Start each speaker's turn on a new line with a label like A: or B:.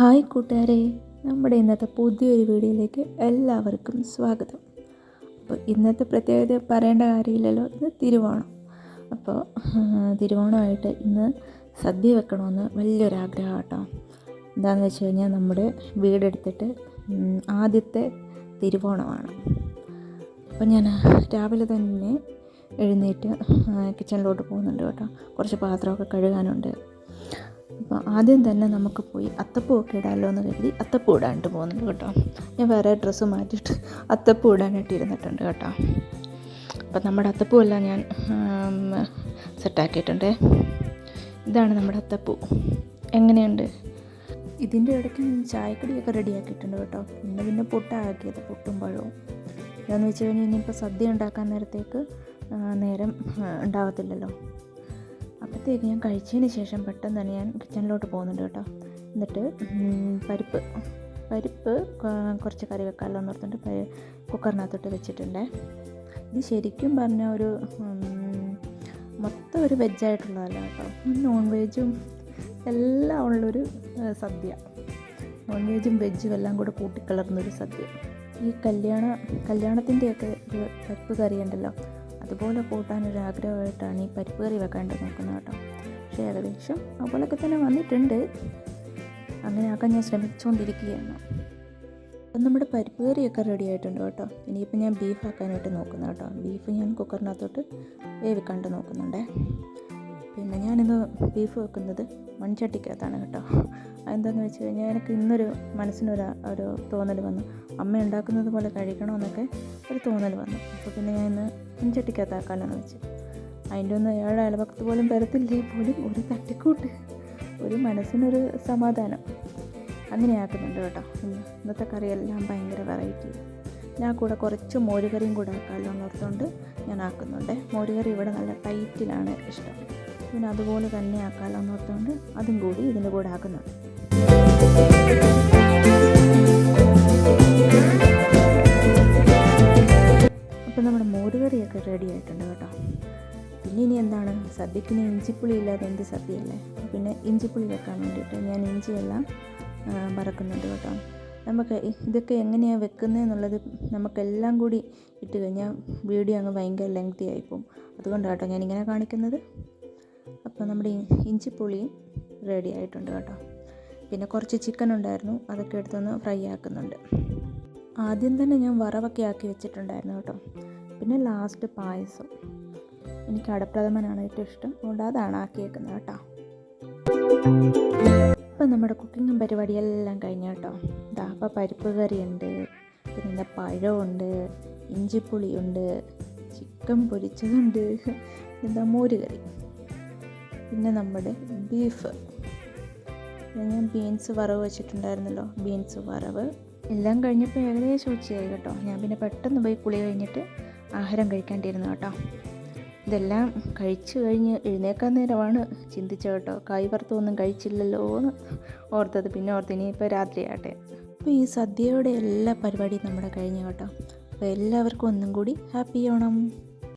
A: Hi കൂട്ടുകാരെ നമ്മുടെ ഇന്നത്തെ പുതിയൊരു വീഡിയോയിലേക്ക് എല്ലാവർക്കും സ്വാഗതം. അപ്പോൾ ഇന്നത്തെ പ്രത്യേകത പറയേണ്ട കാര്യമില്ലല്ലോ ഇത് തിരുവോണം. അപ്പോൾ തിരുവോണമായിട്ട് ഇന്ന് സദ്യ വെക്കണമെന്ന് വലിയൊരാഗ്രഹം കേട്ടോ എന്താണെന്ന് വെച്ച് കഴിഞ്ഞാൽ നമ്മുടെ വീടെടുത്തിട്ട് ആദ്യത്തെ തിരുവോണമാണ്. അപ്പോൾ ഞാൻ രാവിലെ തന്നെ എഴുന്നേറ്റ് കിച്ചണിലോട്ട് പോകുന്നുണ്ട് കേട്ടോ. കുറച്ച് പാത്രമൊക്കെ കഴുകാനുണ്ട്. അപ്പോൾ ആദ്യം തന്നെ നമുക്ക് പോയി അത്തപ്പൂ ഒക്കെ ഇടാമല്ലോ എന്ന് കരുതി അത്തപ്പൂ ഇടാണ്ട് പോകുന്നുണ്ട് കേട്ടോ. ഞാൻ വേറെ ഡ്രസ്സ് മാറ്റിയിട്ട് അത്തപ്പൂ ഇടാനായിട്ട് ഇരുന്നിട്ടുണ്ട് കേട്ടോ. അപ്പം നമ്മുടെ അത്തപ്പൂ എല്ലാം ഞാൻ സെറ്റാക്കിയിട്ടുണ്ട് ഇതാണ് നമ്മുടെ അത്തപ്പൂ. എങ്ങനെയുണ്ട്? ഇതിന്റെ ഇടയ്ക്ക് ചായക്കടിയൊക്കെ റെഡിയാക്കിയിട്ടുണ്ട് കേട്ടോ. പിന്നെ പിന്നെ പുട്ടാക്കിയത് പുട്ടും പഴവും. എന്താണെന്ന് വെച്ച് കഴിഞ്ഞാൽ ഇനിയിപ്പോൾ സദ്യ ഉണ്ടാക്കാൻ നേരത്തേക്ക് നേരം ആ, ഉണ്ടാവത്തില്ലല്ലോ. അപ്പോഴത്തേക്ക് ഞാൻ കഴിച്ചതിന് ശേഷം പെട്ടെന്ന് തന്നെ ഞാൻ കിച്ചണിലോട്ട് പോകുന്നുണ്ട് കേട്ടോ. എന്നിട്ട് പരിപ്പ് പരിപ്പ് കുറച്ച് കറി വെക്കാമല്ലോ എന്ന് ഓർത്തിട്ട് കുക്കറിനകത്തോട്ട് വെച്ചിട്ടുണ്ട്. ഇത് ശരിക്കും പറഞ്ഞ ഒരു മൊത്തം ഒരു വെജായിട്ടുള്ളതല്ല കേട്ടോ. നോൺ വെജും എല്ലാം ഉള്ളൊരു സദ്യ. നോൺ വെജും വെജും എല്ലാം കൂടെ കൂട്ടിക്കലർന്നൊരു സദ്യ. ഈ കല്യാണ കല്യാണത്തിന്റെയൊക്കെ ഒരു പരിപ്പ് കറി ഉണ്ടല്ലോ. അതുപോലെ കൂട്ടാനൊരാഗ്രഹമായിട്ടാണ് ഈ പരിപ്പ് കറി വെക്കാണ്ട് നോക്കുന്നത് കേട്ടോ. പക്ഷേ ഏകദേശം അതുപോലൊക്കെ തന്നെ വന്നിട്ടുണ്ട്. അങ്ങനെ ആക്കാൻ ഞാൻ ശ്രമിച്ചുകൊണ്ടിരിക്കുകയാണ്. അപ്പം നമ്മുടെ പരിപ്പ് കറിയൊക്കെ റെഡി ആയിട്ടുണ്ട് കേട്ടോ. ഇനിയിപ്പോൾ ഞാൻ ബീഫ് ആക്കാനായിട്ട് നോക്കുന്നു കേട്ടോ. ബീഫ് ഞാൻ കുക്കറിനകത്തോട്ട് വേവിക്കാണ്ട് നോക്കുന്നുണ്ടേ. പിന്നെ ഞാനിന്ന് ബീഫ് വെക്കുന്നത് മൺചട്ടിക്കകത്താണ് കേട്ടോ. അതെന്താണെന്ന് വെച്ച് കഴിഞ്ഞാൽ എനിക്ക് ഇന്നൊരു മനസ്സിനൊരു ഒരു തോന്നൽ വന്നു. അമ്മ ഉണ്ടാക്കുന്നത് പോലെ കഴിക്കണമെന്നൊക്കെ ഒരു തോന്നൽ വന്നു. അപ്പോൾ പിന്നെ ഞാൻ ഇന്ന് മൺചട്ടിക്കകത്താക്കാമെന്ന് വെച്ചു അതിന്റെ ഒന്നും ഏഴ് അയൽപക്കത്ത് പോലും വരത്തില്ലേ പോലും ഒരു തട്ടിക്കൂട്ട് ഒരു മനസ്സിനൊരു സമാധാനം. അങ്ങനെ ആക്കുന്നുണ്ട് കേട്ടോ. ഇന്ന് ഇന്നത്തെ കറിയെല്ലാം ഭയങ്കര വെറൈറ്റി ഞാൻ കൂടെ കുറച്ച് മോരുകറിയും കൂടെ ആക്കാമല്ലോ എന്നോർത്തുകൊണ്ട് ഞാൻ ആക്കുന്നുണ്ട്. മോരുകറി ഇവിടെ നല്ല ടൈറ്റിലാണ് ഇഷ്ടം. പിന്നെ അതുപോലെ തന്നെ ആക്കാമല്ലോ എന്ന് ഓർത്തുകൊണ്ട് അതും കൂടി ഇതിന്റെ കൂടെ ആക്കുന്നുണ്ട്. അപ്പം നമ്മുടെ മോരുകറിയൊക്കെ റെഡി ആയിട്ടുണ്ട് കേട്ടോ. പിന്നെ ഇനി എന്താണ്? സദ്യക്ക് ഇനി ഇഞ്ചിപ്പുളി ഇല്ലാതെ എന്ത് സദ്യയല്ലേ? പിന്നെ ഇഞ്ചിപ്പുളി വെക്കാൻ വേണ്ടിയിട്ട് ഞാൻ ഇഞ്ചിയെല്ലാം വറക്കുന്നുണ്ട് കേട്ടോ. നമുക്ക് ഇതൊക്കെ എങ്ങനെയാണ് വെക്കുന്നത് എന്നുള്ളത് നമുക്കെല്ലാം കൂടി ഇട്ട് കഴിഞ്ഞാൽ വീഡിയോ അങ്ങ് ഭയങ്കര ലെങ്തി ആയിപ്പോവും. അതുകൊണ്ടാണ് കേട്ടോ ഞാനിങ്ങനെ കാണിക്കുന്നത്. അപ്പോൾ നമ്മുടെ ഇഞ്ചിപ്പുളിയും റെഡി ആയിട്ടുണ്ട് കേട്ടോ. പിന്നെ കുറച്ച് ചിക്കൻ ഉണ്ടായിരുന്നു അതൊക്കെ എടുത്തൊന്ന് ഫ്രൈ ആക്കുന്നുണ്ട്. ആദ്യം തന്നെ ഞാൻ വറവൊക്കെ ആക്കി വെച്ചിട്ടുണ്ടായിരുന്നു കേട്ടോ. പിന്നെ ലാസ്റ്റ് പായസം. എനിക്ക് അടപ്രഥമനാണ് ഏറ്റവും ഇഷ്ടം. അതുകൊണ്ട് അതാണ് ആക്കിയേക്കുന്നത് കേട്ടോ. ഇപ്പം നമ്മുടെ കുക്കിങ്ങും പരിപാടിയെല്ലാം കഴിഞ്ഞു കേട്ടോ. ഇതാ അപ്പം പരിപ്പ് കറിയുണ്ട് പിന്നെ പഴമുണ്ട് ഇഞ്ചിപ്പുളിയുണ്ട് ചിക്കൻ പൊരിച്ചതുണ്ട് എന്താ മോര് കറി പിന്നെ നമ്മുടെ ബീഫ് ഞാൻ ബീൻസ് വറവ് വെച്ചിട്ടുണ്ടായിരുന്നല്ലോ. ബീൻസ് വറവ്. എല്ലാം കഴിഞ്ഞപ്പോൾ ഏകദേശം ഉച്ചയായി കേട്ടോ. ഞാൻ പിന്നെ പെട്ടെന്ന് പോയി കുളി കഴിഞ്ഞിട്ട് ആഹാരം കഴിക്കാണ്ടിരുന്നു കേട്ടോ. ഇതെല്ലാം കഴിച്ചു കഴിഞ്ഞ് എഴുന്നേക്കാൻ നേരമാണ് ചിന്തിച്ച കേട്ടോ. കായ് വറുത്തൊന്നും കഴിച്ചില്ലല്ലോ എന്ന് ഓർത്തത്. പിന്നെ ഓർത്ത് ഇനിയിപ്പോൾ രാത്രിയാട്ടെ അപ്പോൾ ഈ സദ്യയുടെ എല്ലാ പരിപാടിയും നമ്മുടെ കഴിഞ്ഞു കേട്ടോ. അപ്പോൾ എല്ലാവർക്കും ഒന്നും കൂടി ഹാപ്പി ഓണം